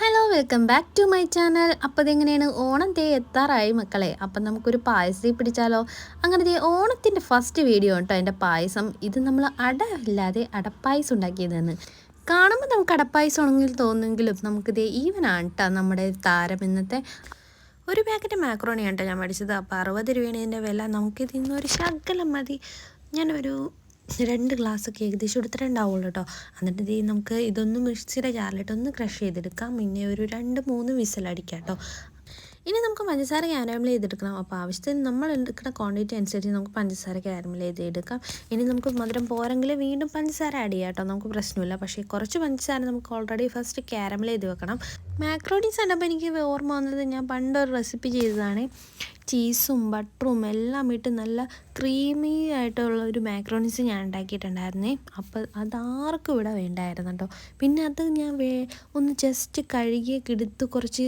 Hello welcome back to my channel അപ്പോൾ ഇതെങ്ങനെയാണ്? ഓണം തേ എത്താറായി മക്കളെ. അപ്പം നമുക്കൊരു പായസം പിടിച്ചാലോ? അങ്ങനെ ദേ ഓണത്തിന്റെ ഫസ്റ്റ് വീഡിയോ കേട്ടോ എന്റെ പായസം. ഇത് നമ്മൾ അട ഇല്ലാതെ അടപ്പായസം ഉണ്ടാക്കിയതെന്ന് കാണുമ്പോൾ നമുക്ക് അടപ്പായസം ഉണങ്ങി തോന്നുമെങ്കിലും ദേ ഈവനാണ് കേട്ടോ നമ്മുടെ താരം ഇന്നത്തെ. ഒരു പാക്കറ്റ് മാക്രോണിയാണ് കേട്ടോ ഞാൻ മേടിച്ചത്. അപ്പോൾ അറുപത് രൂപയാണ് ഇതിന്റെ വില. നമുക്കിതിന്നൊരു ശകലം മതി. ഞാനൊരു രണ്ട് ഗ്ലാസ്സൊക്കെ ഏകദേശം എടുത്തിട്ടുണ്ടാവുള്ളൂ കേട്ടോ എന്നിട്ട് ഇത് നമുക്ക് ഇതൊന്ന് മിക്സിയുടെ ജാറിലിട്ട് ഒന്ന് ക്രഷ് ചെയ്തെടുക്കാം. പിന്നെ ഒരു രണ്ട് മൂന്ന് വിസലടിക്കാം കേട്ടോ ഇനി നമുക്ക് പഞ്ചസാര ക്യാരമിൽ ചെയ്തെടുക്കണം. അപ്പോൾ ആവശ്യത്തിന് നമ്മൾ എടുക്കുന്ന ക്വാണ്ടിറ്റി അനുസരിച്ച് നമുക്ക് പഞ്ചസാര ക്യാരമിൽ ചെയ്തെടുക്കാം. ഇനി നമുക്ക് മധുരം പോരെങ്കിൽ വീണ്ടും പഞ്ചസാര ആഡ് ചെയ്യാം കേട്ടോ നമുക്ക് പ്രശ്നമില്ല. പക്ഷേ കുറച്ച് പഞ്ചസാര നമുക്ക് ഓൾറെഡി ഫസ്റ്റ് ക്യാരമിൽ ചെയ്ത് വെക്കണം. മാക്രോണീസ് കണ്ടപ്പോൾ എനിക്ക് ഓർമ്മ വന്നത് ഞാൻ പണ്ടൊരു റെസിപ്പി ചെയ്തതാണ്. ചീസും ബട്ടറും എല്ലാം ഇട്ട് നല്ല ക്രീമി ആയിട്ടുള്ള ഒരു മാക്രോണീസ് ഞാൻ ഉണ്ടാക്കിയിട്ടുണ്ടായിരുന്നേ. അപ്പോൾ അതാർക്കും ഇവിടെ വേണ്ടായിരുന്നു കേട്ടോ പിന്നെ അത് ഞാൻ വേ ഒന്ന് ജസ്റ്റ് കഴുകി എടുത്ത് കുറച്ച്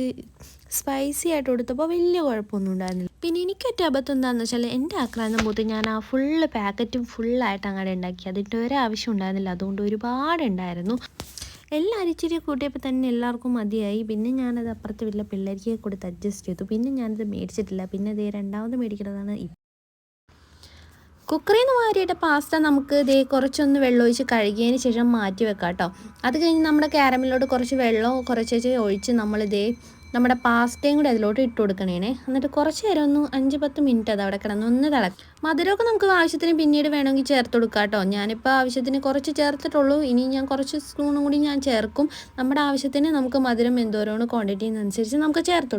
സ്പൈസി ആയിട്ട് കൊടുത്തപ്പോൾ വലിയ കുഴപ്പമൊന്നും ഉണ്ടായിരുന്നില്ല. പിന്നെ എനിക്ക് ഏറ്റവും അബദ്ധം എന്താണെന്ന് വെച്ചാൽ എന്റെ ആക്രാന്തം പോത്ത് ഞാൻ ആ ഫുള്ള് പാക്കറ്റും ഫുള്ളായിട്ട് അങ്ങോട്ട് ഉണ്ടാക്കി. അതിന്റെ ഒരാവശ്യം ഉണ്ടായിരുന്നില്ല. അതുകൊണ്ട് ഒരുപാട് ഉണ്ടായിരുന്നു. എല്ലാം അരിച്ചിരി കൂട്ടിയപ്പോൾ തന്നെ എല്ലാവർക്കും മതിയായി. പിന്നെ ഞാനത് അപ്പുറത്ത് വീട്ടിലെ പിള്ളേരിക്കെ കൊടുത്ത് അഡ്ജസ്റ്റ് ചെയ്തു. പിന്നെ ഞാനത് മേടിച്ചിട്ടില്ല. പിന്നെ ഇതേ രണ്ടാമത് മേടിക്കുന്നതാണ് കുക്കറിൽ നിന്ന് വാരിയിട്ട പാസ്ത നമുക്ക് ഇതേ കുറച്ചൊന്ന് വെള്ളമൊഴിച്ച് കഴുകിയതിന് ശേഷം മാറ്റി വെക്കാം കേട്ടോ അത് കഴിഞ്ഞ് നമ്മുടെ ക്യാരമലിലോട്ട് കുറച്ച് വെള്ളം കുറച്ച് ഒഴിച്ച് നമ്മളിതേ നമ്മുടെ പാസ്റ്റയും കൂടി അതിലോട്ട് ഇട്ട് കൊടുക്കണേനെ. എന്നിട്ട് കുറച്ച് നേരം ഒന്ന് അഞ്ച് പത്ത് മിനിറ്റ് അത് അവിടെ കിടന്ന് ഒന്ന് തിളക്കും. മധുരമൊക്കെ നമുക്ക് ആവശ്യത്തിന് പിന്നീട് വേണമെങ്കിൽ ചേർത്ത് കൊടുക്കാം കേട്ടോ. ഞാനിപ്പോൾ ആവശ്യത്തിന് കുറച്ച് ചേർത്തിട്ടുള്ളൂ. ഇനി ഞാൻ കുറച്ച് സ്പൂണും കൂടി ഞാൻ ചേർക്കും. നമ്മുടെ ആവശ്യത്തിന് നമുക്ക് മധുരം എന്തോരോ ക്വാണ്ടിറ്റി അനുസരിച്ച് നമുക്ക് ചേർത്ത്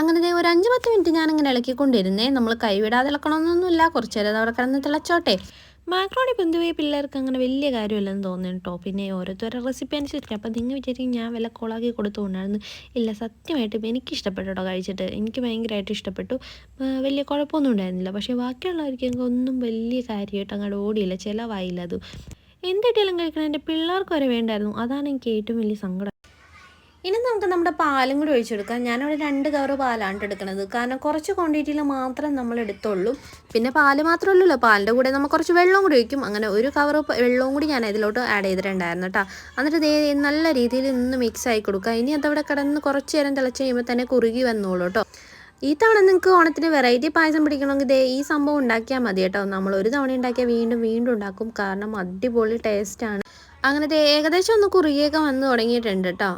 അങ്ങനെ ഒരു അഞ്ച് പത്ത് മിനിറ്റ് ഞാനിങ്ങനെ ഇളക്കിക്കൊണ്ടിരുന്നേ. നമ്മൾ കൈവിടാതെ ഇളക്കണമെന്നൊന്നുമില്ല കുറച്ച് നേരം അവിടെ കിടന്ന് തിളച്ചോട്ടെ. മാക്രോണി പൊതുവേ പിള്ളേർക്ക് അങ്ങനെ വലിയ കാര്യമില്ലെന്ന് തോന്നുന്നു കേട്ടോ പിന്നെ ഓരോരുത്തരുടെ റെസിപ്പി അനുസരിച്ച്. അപ്പം നിങ്ങൾ വിചാരിക്കും ഞാൻ വില കോളാക്കി കൊടുത്തുകൊണ്ടായിരുന്നു ഇല്ല സത്യമായിട്ടും എനിക്ക് ഇഷ്ടപ്പെട്ടു കേട്ടോ കഴിച്ചിട്ട്. എനിക്ക് ഭയങ്കരമായിട്ട് ഇഷ്ടപ്പെട്ടു. വലിയ കുഴപ്പമൊന്നും ഉണ്ടായിരുന്നില്ല. പക്ഷേ ബാക്കിയുള്ളവർക്ക് ഒന്നും വലിയ കാര്യമായിട്ട് അങ്ങോട്ട് ഓടിയില്ല. ചിലവായില്ല അത്. എന്തിട്ടെല്ലാം കഴിക്കണം. എന്റെ പിള്ളേർക്ക് വരെ വേണ്ടായിരുന്നു. അതാണ് എനിക്ക് ഏറ്റവും വലിയ സങ്കടം. ഇനി നമുക്ക് നമ്മുടെ പാലും കൂടി ഒഴിച്ചെടുക്കാം. ഞാനിവിടെ രണ്ട് കവർ പാലാണ് എടുക്കുന്നത്. കാരണം കുറച്ച് ക്വാണ്ടിറ്റിയിൽ മാത്രം നമ്മൾ എടുത്തുള്ളൂ. പിന്നെ പാൽ മാത്രമല്ലല്ലോ. പാലിന്റെ കൂടെ നമ്മൾ കുറച്ച് വെള്ളം കൂടി ഒഴിക്കും. അങ്ങനെ ഒരു കവർ വെള്ളവും കൂടി ഞാൻ ഇതിലോട്ട് ആഡ് ചെയ്തിട്ടുണ്ടായിരുന്നു കേട്ടോ എന്നിട്ട് നല്ല രീതിയിൽ ഇന്ന് മിക്സ് ആയി കൊടുക്കുക. ഇനി അതവിടെ കിടന്ന് കുറച്ച് നേരം തിളച്ച് കഴിയുമ്പോൾ തന്നെ കുറുകി വന്നോളൂ കേട്ടോ ഈ തവണ നിങ്ങൾക്ക് ഓണത്തിന് വെറൈറ്റി പായസം പിടിക്കണമെങ്കിൽ ഇതേ ഈ സംഭവം ഉണ്ടാക്കിയാൽ മതി കേട്ടോ നമ്മൾ ഒരു തവണ ഉണ്ടാക്കിയാൽ വീണ്ടും വീണ്ടും ഉണ്ടാക്കും. കാരണം അടിപൊളി ടേസ്റ്റാണ് അങ്ങനത്തെ ഏകദേശം ഒന്ന് കുറുകിയൊക്കെ വന്ന് തുടങ്ങിയിട്ടുണ്ട് കേട്ടോ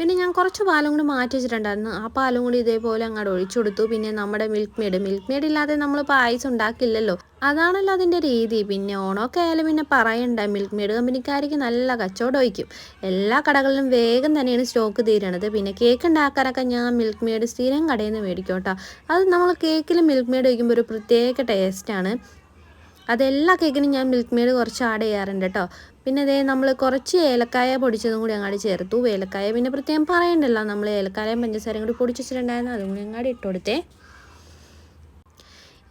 പിന്നെ ഞാൻ കുറച്ച് പാലും കൂടി മാറ്റി വെച്ചിട്ടുണ്ടായിരുന്നു. ആ പാലും കൂടി ഇതേപോലെ അങ്ങോട്ട് ഒഴിച്ചു കൊടുത്തു. പിന്നെ നമ്മുടെ മിൽക്ക് മെയ്ഡ് മിൽക്ക് മെയ്ഡ് ഇല്ലാതെ നമ്മൾ പായസം ഉണ്ടാക്കില്ലല്ലോ അതാണല്ലോ അതിന്റെ രീതി. പിന്നെ ഓണമൊക്കെ ആയാലും പിന്നെ പറയണ്ട. മിൽക്ക് മെയ്ഡ് കമ്പനിക്കാർക്ക് നല്ല കച്ചവടം വയ്ക്കും എല്ലാ കടകളിലും വേഗം തന്നെയാണ് സ്റ്റോക്ക് തീരണത്. പിന്നെ കേക്ക് ഉണ്ടാക്കാനൊക്കെ ഞാൻ മിൽക്ക് മെയ്ഡ് സ്ഥിരം കടയിൽ നിന്ന് മേടിക്കും കേട്ടോ. അത് നമ്മൾ കേക്കിൽ മിൽക്ക് മെയ്ഡ് വയ്ക്കുമ്പോൾ ഒരു പ്രത്യേക ടേസ്റ്റാണ് അതെല്ലാ കേക്കിനും ഞാൻ മിൽക്ക് മെയ്ഡ് കുറച്ച് ആഡ് ചെയ്യാറുണ്ട് കേട്ടോ പിന്നെ അതേ നമ്മൾ കുറച്ച് ഏലക്കായ പൊടിച്ചതും കൂടി അങ്ങാടി ചേർത്തു. ഏലക്കായ പിന്നെ പ്രത്യേകം പറയണ്ടല്ലോ നമ്മൾ ഏലക്കായയും പഞ്ചസാരയും കൂടി പൊടിച്ചിട്ടുണ്ടായിരുന്നു അതും കൂടി അങ്ങാടി ഇട്ട് കൊടുത്തേ.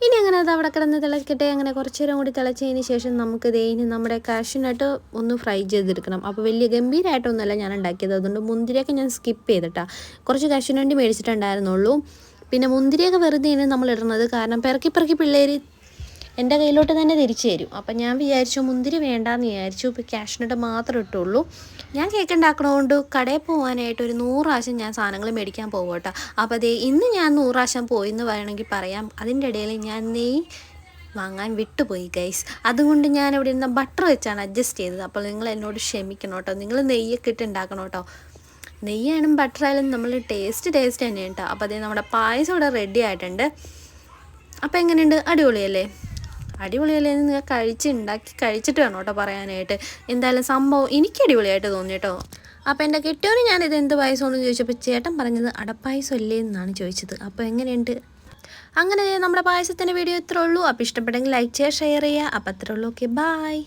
ഇനി അങ്ങനെ അത് അവിടെ കിടന്ന് തിളക്കട്ടെ അങ്ങനെ കുറച്ച് നേരം കൂടി തിളച്ചതിന് ശേഷം നമുക്ക് ഇനി നമ്മുടെ കാഷ്യനായിട്ട് ഒന്ന് ഫ്രൈ ചെയ്തെടുക്കണം. അപ്പോൾ വലിയ ഗംഭീരമായിട്ടൊന്നുമല്ല ഞാൻ ഉണ്ടാക്കിയത്. അതുകൊണ്ട് മുന്തിരിയൊക്കെ ഞാൻ സ്കിപ്പ് ചെയ്തിട്ടാണ് കുറച്ച് കാഷ്യൂനണ്ടി മേടിച്ചിട്ടുണ്ടായിരുന്നുള്ളൂ. പിന്നെ മുന്തിരിയൊക്കെ വെറുതെ നമ്മൾ ഇടുന്നത്. കാരണം പിറക്കി പിറക്കി പിള്ളേർ എന്റെ കയ്യിലോട്ട് തന്നെ തിരിച്ചു തരും. അപ്പം ഞാൻ വിചാരിച്ചു മുന്തിരി വേണ്ടാന്ന് വിചാരിച്ചു. ഇപ്പോൾ ക്യാഷിനിട്ട് മാത്രം ഇട്ടുള്ളൂ. ഞാൻ കേക്ക് ഉണ്ടാക്കണതുകൊണ്ട് കടയിൽ പോകാനായിട്ട് ഒരു നൂറാശം ഞാൻ സാധനങ്ങൾ മേടിക്കാൻ പോകും കേട്ടോ അപ്പോൾ അതേ ഇന്ന് ഞാൻ നൂറാശം പോയി എന്ന് വേണമെങ്കിൽ പറയാം. അതിന്റെ ഇടയിൽ ഞാൻ നെയ് വാങ്ങാൻ വിട്ടുപോയി ഗൈസ് അതുകൊണ്ട് ഞാൻ ഇവിടെ നിന്ന് ബട്ടർ വെച്ചാണ് അഡ്ജസ്റ്റ് ചെയ്തത്. അപ്പോൾ നിങ്ങൾ എന്നോട് ക്ഷമിക്കണം കേട്ടോ. നിങ്ങൾ നെയ്യൊക്കെ ഇട്ട് ഉണ്ടാക്കണം കേട്ടോ. നെയ്യായാലും ബട്ടറായാലും നമ്മൾ ടേസ്റ്റ് ടേസ്റ്റ് തന്നെയാണ് കേട്ടോ. അപ്പോൾ അതേ നമ്മുടെ പായസം ഇവിടെ റെഡി ആയിട്ടുണ്ട്. അപ്പോൾ എങ്ങനെയുണ്ട്? അടിപൊളിയല്ലേ? അടിപൊളിയല്ലേ നിങ്ങൾ കഴിച്ചുണ്ടാക്കി കഴിച്ചിട്ട് വേണം കേട്ടോ പറയാനായിട്ട്. എന്തായാലും സംഭവം എനിക്ക് അടിപൊളിയായിട്ട് തോന്നി കേട്ടോ. അപ്പോൾ എന്റെ കെട്ടിയോന് ഞാനിത് എന്ത് പായസമെന്ന് ചോദിച്ചപ്പോൾ ചേട്ടൻ പറഞ്ഞത് അടപ്പായസം അല്ലേ എന്നാണ് ചോദിച്ചത്. അപ്പോൾ എങ്ങനെയുണ്ട്? അങ്ങനെ നമ്മുടെ പായസത്തിന്റെ വീഡിയോ ഇത്രേ ഉള്ളൂ. അപ്പോൾ ഇഷ്ടപ്പെട്ടെങ്കിൽ ലൈക്ക് ചെയ്യുക ഷെയർ ചെയ്യുക. അപ്പോൾ അത്രേ ഉള്ളൂ. Okay bye